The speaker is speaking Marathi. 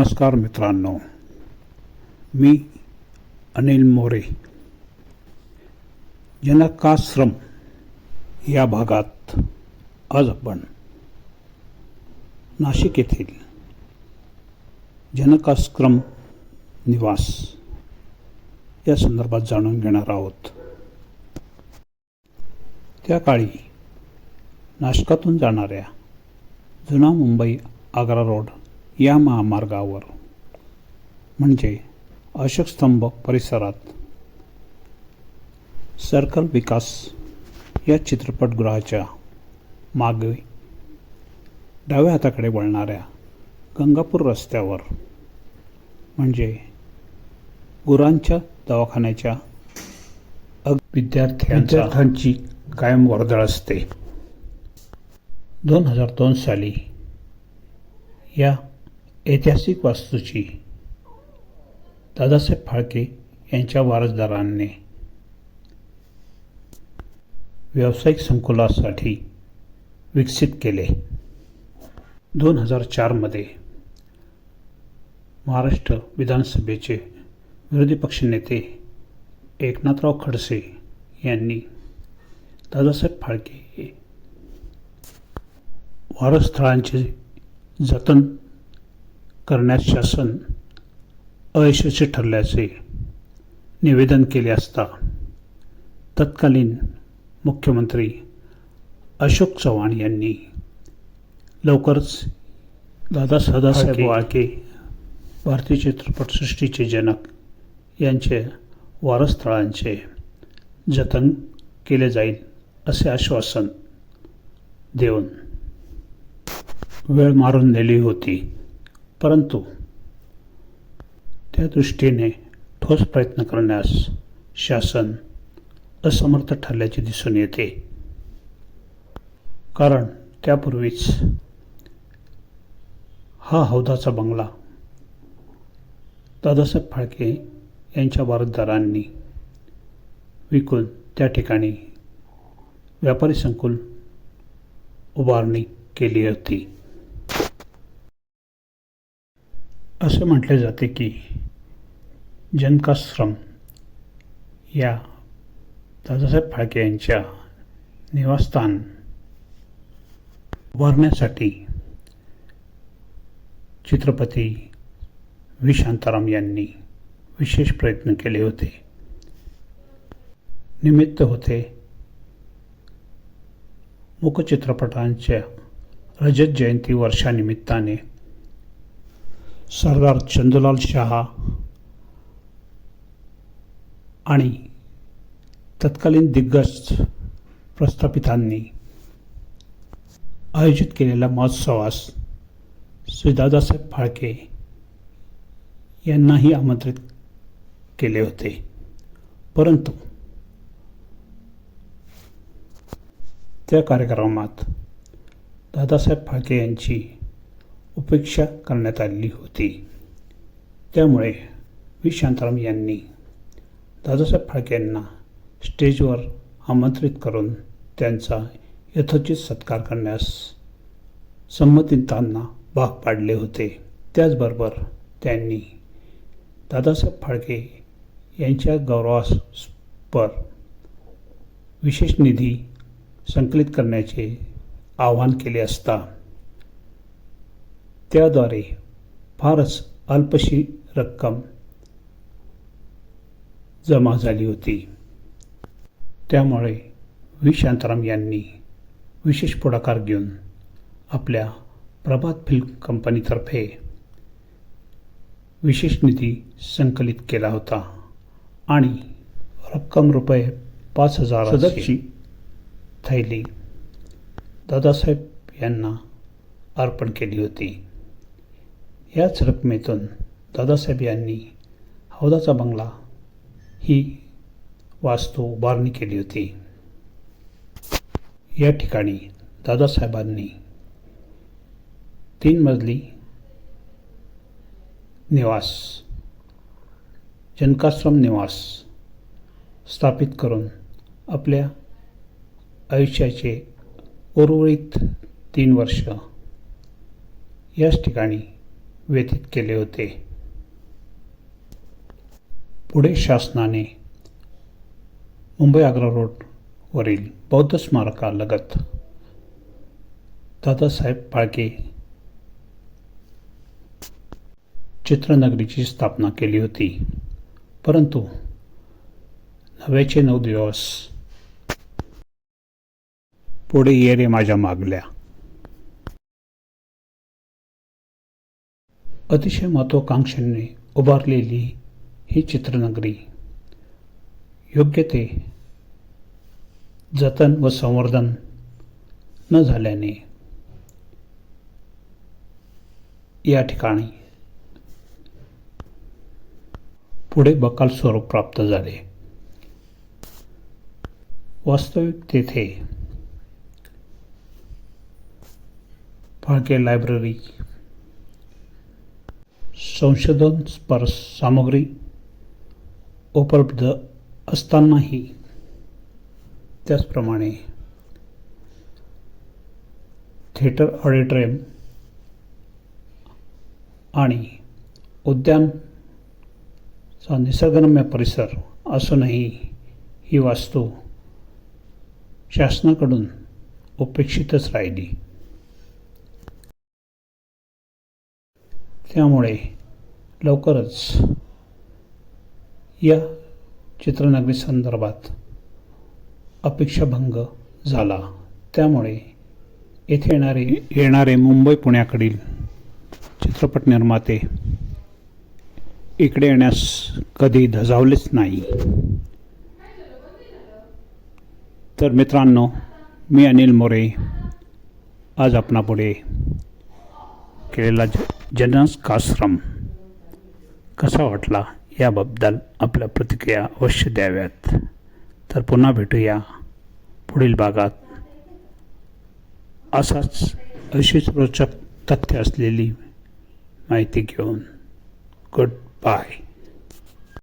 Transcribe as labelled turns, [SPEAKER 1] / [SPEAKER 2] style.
[SPEAKER 1] नमस्कार मित्रांनो. मी अनिल मोरे. जनकाश्रम या भागात आज आपण नाशिक येथील जनकाश्रम निवास या संदर्भात जाणून घेणार आहोत. त्या काळी नाशकातून जाणाऱ्या जुना मुंबई आग्रा रोड या महामार्गावर. म्हणजे अशोक स्तंभ परिसरात. सर्कल विकास या चित्रपटगृहाच्या मागे डाव्या हाताकडे वळणाऱ्या गंगापूर रस्त्यावर. म्हणजे गुरांच्या दवाखान्याच्या अग विद्यार्थ्यांची कायम वर्दळ असते. दोन हजार दोन साली या ऐतिहासिक वास्तूची. दादासाहेब फाळके यांच्या वारसदारांनी. व्यावसायिक संकुलासाठी विकसित केले. दोन हजार चारमध्ये महाराष्ट्र विधानसभेचे विरोधी पक्षनेते एकनाथराव खडसे यांनी दादासाहेब फाळके वारसस्थळांचे जतन करण्यास शासन अयशस्वी ठरल्याचे निवेदन केले असता तत्कालीन मुख्यमंत्री अशोक चव्हाण यांनी लवकरच दादा सदासाहेब वाळके भारतीय चित्रपटसृष्टीचे जनक यांचे वारसस्थळांचे जतन केले जाईल असे आश्वासन देऊन वेळ मारून नेली होती. परंतु त्या दृष्टीने ठोस प्रयत्न करण्यास शासन असमर्थ ठरल्याचे दिसून येते. कारण त्यापूर्वीच हा हौदाचा बंगला दादासाहेब फाळके यांच्या वारसदारांनी विकून त्या ठिकाणी व्यापारी संकुल उभारणी केली होती. असे म्हटले जाते की जनकाश्रम या दादासाहेब फाळके यांच्या निवासस्थान उभारण्यासाठी चित्रपती व्ही शांताराम यांनी विशेष प्रयत्न केले होते. निमित्त होते मूकचित्रपटांच्या रजत जयंती वर्षानिमित्ताने सरदार चंद्रलाल शहा आणि तत्कालीन दिग्गज प्रस्थापितांनी आयोजित केलेल्या महोत्सवास श्री दादासाहेब फाळके यांनाही आमंत्रित केले होते. परंतु त्या कार्यक्रमात दादासाहेब फाळके यांची उपेक्षा करण्यात आलेली होती. त्यामुळे व्ही शांताराम यांनी दादासाहेब फाळके यांना स्टेजवर आमंत्रित करून त्यांचा यथोचित सत्कार करण्यास संमतीतांना भाग पाडले होते. त्याचबरोबर त्यांनी दादासाहेब फाळके यांच्या गौरवास्पर विशेष निधी संकलित करण्याचे आवाहन केले असता त्याद्वारे फारच अल्पशी रक्कम जमा झाली होती. त्यामुळे व्ही शांताराम यांनी विशेष पुढाकार घेऊन आपल्या प्रभात फिल्म कंपनीतर्फे विशेष निधी संकलित केला होता आणि रक्कम रुपये पाच हजार सदरची थैली दादासाहेब यांना अर्पण केली होती. याच रकमेतून दादासाहेब यांनी हौदाचा बंगला ही वास्तू उभारणी केली होती. या ठिकाणी दादासाहेबांनी तीन मजली निवास जनकाश्रम निवास स्थापित करून आपल्या आयुष्याचे उर्वरित तीन वर्ष याच ठिकाणी व्यतीत केले होते. पुढे शासनाने मुंबई आग्रा रोडवरील बौद्ध स्मारकालगत दादासाहेब फाळके चित्रनगरीची स्थापना केली होती. परंतु नव्याचे नऊ दिवस पुढे येरे माझ्या मागल्या. अतिशय महत्त्वाकांक्षांनी उभारलेली ही चित्रनगरी. योग्य ते जतन व संवर्धन न झाल्याने या ठिकाणी पुढे बकाल स्वरूप प्राप्त झाले. वास्तविक तेथे फाळके लायब्ररी संशोधन स्पर्श सामग्री उपलब्ध असतानाही. त्याचप्रमाणे थिएटर ऑडिटोरियम आणि उद्यानचा निसर्गरम्य परिसर असूनही ही वास्तू शासनाकडून उपेक्षितच राहिली. त्यामुळे लवकरच या चित्रनगरी संदर्भात अपेक्षाभंग झाला. त्यामुळे येथे येणारे येणारे मुंबई पुण्याकडील चित्रपट निर्माते इकडे येण्यास कधी धजावलेच नाही. तर मित्रांनो मी अनिल मोरे आज आपणापुढे केलेला ज जनकाश्रम कसा वाटला याबद्दल आपल्या प्रतिक्रिया अवश्य द्याव्यात. तर पुन्हा भेटूया पुढील भागात. असाच अशीच रोचक तथ्य असलेली माहिती घेऊन. Good bye